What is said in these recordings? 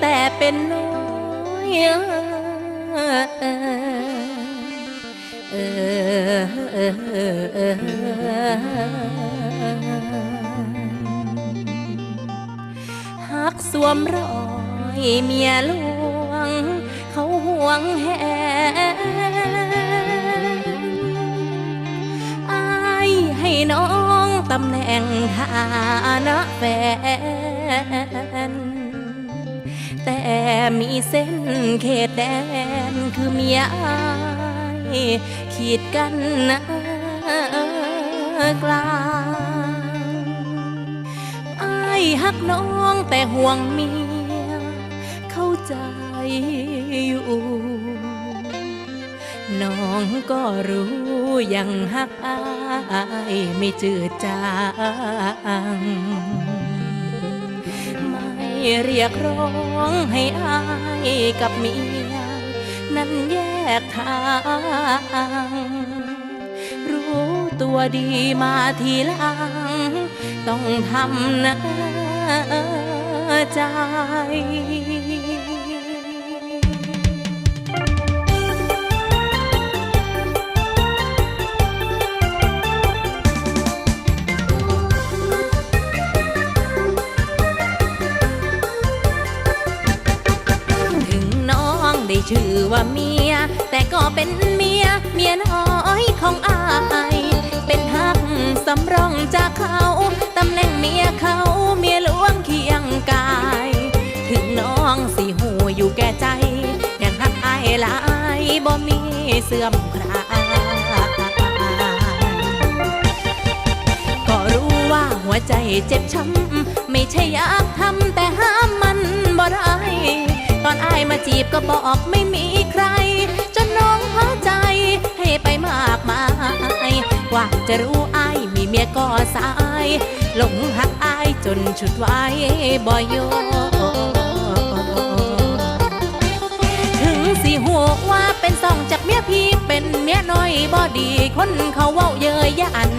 แต่เป็นน้อยเออักสวมรอยเมียหลวง เขาห่วงแหนอายให้น้องตำแหน่งฐานะแฟน แต่มีเส้นเขตแดนคือเมียอายขีดกันนะกลางอายหักน้องแต่ห่วงเมีย เข้าใจอยู่น้องก็รู้ยังหักอายไม่จืดจาง เรียกร้องให้อายกับเมียนั้นแยกทาง รู้ตัวดีมาทีหลัง ต้องทำนะใจ ว่าเมีย แต่ก็เป็นเมีย เมียน้อยของอายเป็นฮักสำรองจากเขาตำแหน่งเมียเขาเมียหลวงเคียงกาย ถึงน้องสิหูอยู่แก่ใจยังฮักอายลายบ่มีเสื่อมคลาก็รู้ว่าหัวใจเจ็บช้ำไม่ใช่อยากทำแต่ห้ามมันบ่ได้ตอนอายมาจีบก็บอกไม่มี ว่าจะรู้อายมีเมียก็สายหลงหักอายจนชุดไว้บ่โยถึงสิหัวว่าเป็นสองจากเมียพี่เป็นเมียน้อยบ่ดีคนเขาเว้าเยยยัน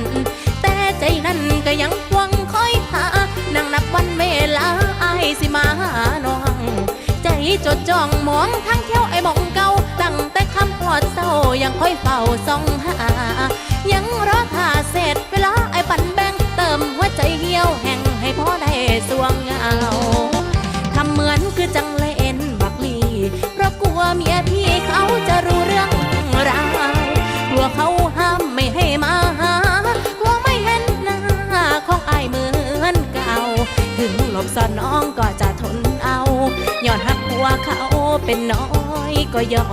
แต่ใจนั้นก็ยังหวังคอยหานั่งนับวันเวลาอายสิมาหาน้อง ใจจดจ้องมองทั้งเที่ยวไอ้มองเก่า ดเศร้ายังค่อยเฝ้าส่องหา ยังรอท่าเสร็จเวลาไอ้ปันแบงเติมหัวใจเหี่ยวแห่งให้พ่อได้สวงเงาทำเหมือนคือจังเล่นบักลีเพราะกลัวเมียพี่เขาจะรู้เรื่องราวกลัวเขาห้ามไม่ให้มาหากลัวไม่เห็นหน้าของไอเหมือนเก่า ถึงหลบซ่อนน้องก็จะทนเอาย้อนหักหัวเขาเป็นน้อยก็ยอ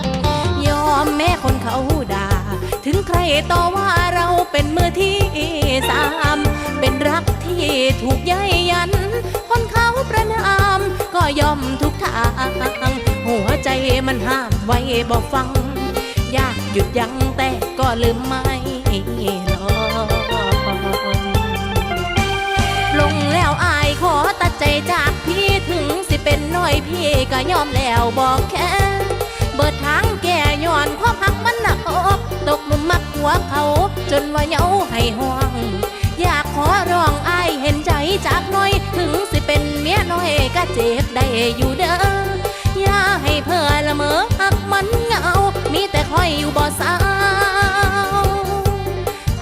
ม มแม้คนเขาด่า ถึงใครต่อว่าเราเป็นมือที่สาม เป็นรักที่ถูกย้ยยัน คนเขาประนาม ก็ยอมทุกทาง หัวใจมันห้ามไว้บอกฟัง อยากหยุดยั้งแต่ก็ลืมไม่ลงลงแล้วอายขอตัดใจจากพี่ถึงสิเป็นน้อยพี่ก็ยอมแล้วบอกแค่ หัวเขาจนว่าเหงาให้ห่วง อยากขอร้องอายเห็นใจจากน้อย ถึงสิเป็นเมียน้อยก็เจ็บได้อยู่เด้ออย่าให้เพื่อละเมอหักมันเหงา มีแต่คอยอยู่บ่สาว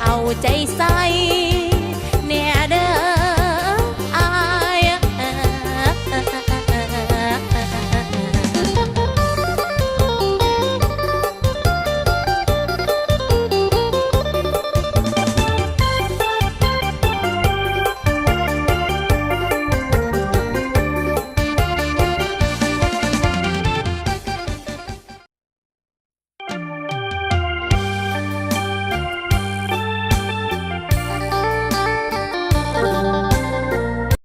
เอาใจใส่